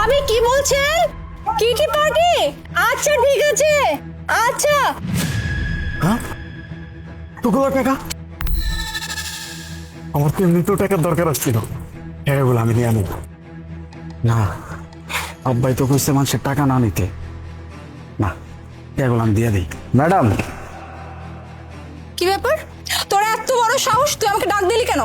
ভাবি কি বলছেন? Kitty party? আচ্ছা ঠিক আছে। আচ্ছা। হ্যাঁ? টাকা আমার তো এমনিতেও টাকার দরকার আসছিল। টাকাগুলো আমি নিয়ে না আব্বাই তো কইছে মানুষের টাকা না নিতে। না টাকাগুলো আমি দিয়ে দিই। ম্যাডাম! কি ব্যাপার? তোর এত বড় সাহস তুই আমাকে ডাক দিলি কেন?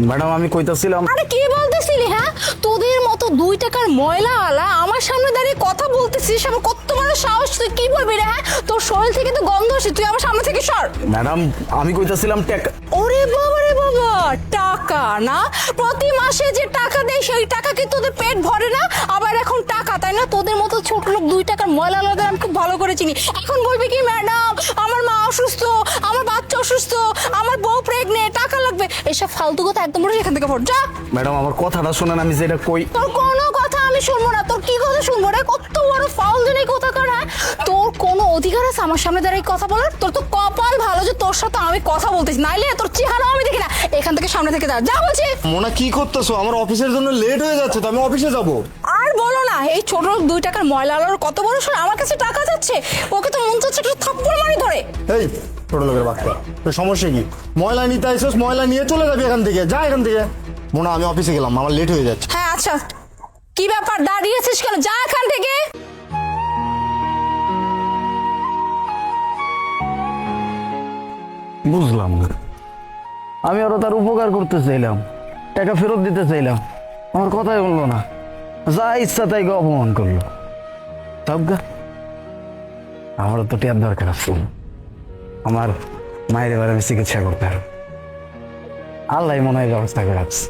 ম্যাডাম আমি কইতাছিলাম আরে কি বলতেছিলি হ্যাঁ? তোদের মতো দুই টাকার ময়লা আলা আমার সামনে দাঁড়িয়ে কথা বলতেছিস আমার কত বড় সাহস তুই কি বলবি রে হ্যাঁ? তোর শরীর থেকে তো গন্ধ আসে তুই আমার সামনে থেকে সর। ম্যাডাম আমি কইতাছিলাম টাকা ওরে বাবা রে বাবা টাকা না? প্রতি মাসে যে টাকা দেয় সেই টাকা কি তোদের পেট ভরে না? আবার এখন টাকা তাই না? তোদের মতো ছোট লোক দুই টাকার ময়লা আলাদা আমি খুব ভালো করে চিনি। এখন বলবি কি ম্যাডাম আমার মা অসুস্থ আমার বাচ্চা অসুস্থ আমার বউ এসব ফালতু কথা একদম বলে এখান থেকে ভর যা। ম্যাডাম আমার কথাটা শোনেন আমি যেটা কই তোর কোনো কথা আমি শুনব না তোর কি কথা শুনব রে? কত বড় ফাউল জানি কথা কর হ্যাঁ? তোর কোনো অধিকার আছে আমার সামনে দাঁড়িয়ে কথা বলার? তোর তো কপাল ভালো যে তোর সাথে আমি কথা বলতেছি নাইলে তোর চেহারা আমি দেখি না। এখান থেকে সামনে থেকে যা যা বলছি। মোনা কি করতেছো? আমার অফিসের জন্য লেট হয়ে যাচ্ছে তো আমি অফিসে যাব। আর বলো না এই ছোট লোক দুই টাকার ময়লা আলোর কত বড় সর আমার কাছে টাকা যাচ্ছে। ওকে তো মন চাচ্ছে একটা থাপ্পড় মারি ধরে। এই ছোট লোকের বাচ্চা। তো সমস্যা কি? ময়লা নিতে আইসোস ময়লা নিয়ে চলে যাবি এখান থেকে। যা এখান থেকে। মোনা আমি অফিসে গেলাম আমার লেট হয়ে যাচ্ছে। হ্যাঁ আচ্ছা। কি ব্যাপার? দাঁড়িয়েছিস কেন? যা এখান থেকে। বুঝলাম না। আমি আরও তার উপকার করতে চাইলাম। টাকা ফেরত দিতে চাইলাম। আমার কথাই বলল না। যা ইচ্ছা তাই অপমান করল। তব গা আমারও তো টিয়ার দরকার আছে। আমার মায়ের এবার আমি চিকিৎসা করতে হবে। আল্লাহ মনে হয় ব্যবস্থা করে রাখছে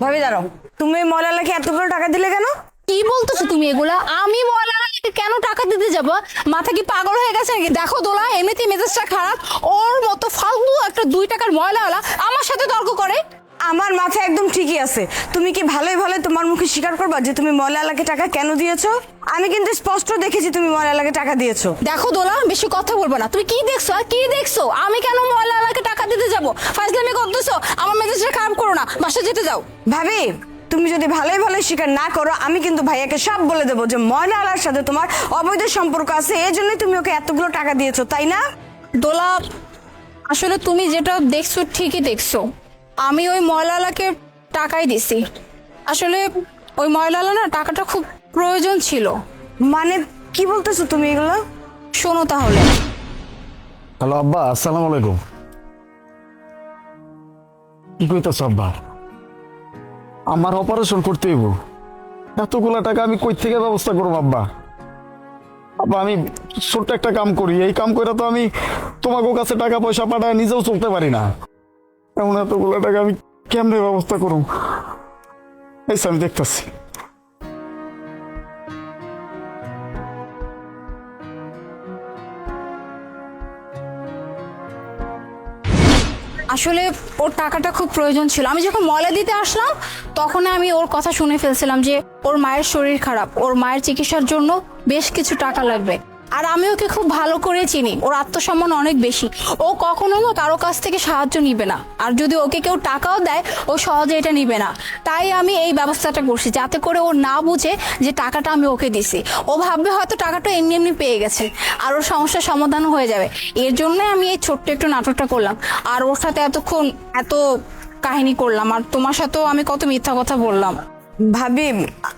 ভাবি দাঁড়াও তুমি ময়লালাকে এতগুলো টাকা দিলে কেন? কি বলতেছো তুমি এগুলা? আমি ময়লাকে কেন টাকা দিতে যাব? মাথা কি পাগল হয়ে গেছে নাকি? দেখো দোলা এমনিতেই মেজাজটা খারাপ। ওর মতো ফালতু একটা দুই টাকার ময়লাওয়ালা আমার সাথে তর্ক করে। আমার মাথা একদম ঠিকই আছে। তুমি কি ভালোই ভালো তোমার মুখে স্বীকার করবা যে তুমি ময়লালাকে টাকা কেন দিয়েছ? আমি কিন্তু স্পষ্ট দেখেছি তুমি ময়লালাকে টাকা দিয়েছ। দেখো দোলা বেশি কথা বলব না। তুমি কি দেখছ? আর কি দেখছ? আমি কেন ময়লাওয়ালাকে টাকা দিতে যাব? ফাইজলামি করতেছো? আমার মেজাজটা খারাপ করো না। বাসা যেতে যাও। ভাবি তুমি যদি ভালোই ভালোই স্বীকার না করো আমি কিন্তু ভাইয়াকে সব বলে দেবো যে ময়লালার সাথে তোমার অবৈধ সম্পর্ক আছে। এই জন্যই তুমি ওকে এতগুলো টাকা দিয়েছ তাই না? দোলা আসলে তুমি যেটা দেখছ ঠিকই দেখছ। আমি ওই ময়লালাকে টাকাই দিছি। আসলে ওই ময়লালা না টাকাটা খুব প্রয়োজন ছিল। মানে কি বলতেছো তুমি এগুলো? শোনো তাহলে। হ্যালো আব্বা, আসসালামু আলাইকুম। কি কইতাছ আব্বা? আমার অপারেশন করতে হইব। এতগুলা টাকা আমি কই থেকে ব্যবস্থা করব আব্বা? আব্বা, আমি ছোট্ট একটা কাম করি। এই কাম করে তো আমি তোমাকে কাছে টাকা পয়সা পাঠায় নিজেও চলতে পারি না। এমন এতগুলা টাকা আমি কেমনে ব্যবস্থা করব এই আমি দেখতেছি। আসলে ওর টাকাটা খুব প্রয়োজন ছিল। আমি যখন ময়লা দিতে আসলাম তখন আমি ওর কথা শুনে ফেলছিলাম যে ওর মায়ের শরীর খারাপ, ওর মায়ের চিকিৎসার জন্য বেশ কিছু টাকা লাগবে। আর আমি ওকে খুব ভালো করে চিনি। ওর আত্মসম্মান অনেক বেশি। ও কখনো না কারও কাছ থেকে সাহায্য নিবে না। আর যদি ওকে কেউ টাকাও দেয়, ও সহজে এটা নিবে না। তাই আমি এই ব্যবস্থাটা করছি যাতে করে ও না বুঝে যে টাকাটা আমি ওকে দিছি। ও ভাববে হয়তো টাকাটা এমনি এমনি পেয়ে গেছে। আর ওর সমস্যার সমাধানও হয়ে যাবে। এর জন্য আমি এই ছোট্ট একটু নাটকটা করলাম। আর ওর সাথে এতক্ষণ এত কাহিনী করলাম। আর তোমার সাথেও আমি কত মিথ্যা কথা বললাম। ভাবি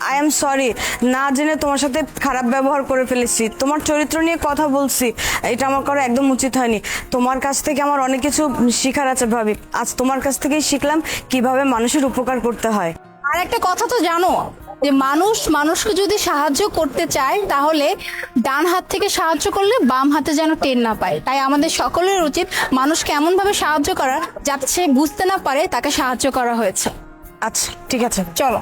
আই এম সরি না জেনে তোমার সাথে খারাপ ব্যবহার করে ফেলেছি। তোমার চরিত্র নিয়ে কথা বলছি এটা আমার করা একদম উচিত হয়নি। তোমার কাছ থেকে আমার অনেক কিছু শেখার আছে ভাবি। আজ তোমার কাছ থেকেই শিখলাম কীভাবে মানুষের উপকার করতে হয়। আর একটা কথা তো জানো যে মানুষ মানুষকে যদি সাহায্য করতে চায় তাহলে ডান হাত থেকে সাহায্য করলে বাম হাতে যেন টের না পায়। তাই আমাদের সকলের উচিত মানুষকে এমনভাবে সাহায্য করার যাতে সে বুঝতে না পারে তাকে সাহায্য করা হয়েছে। আচ্ছা ঠিক আছে। চলো।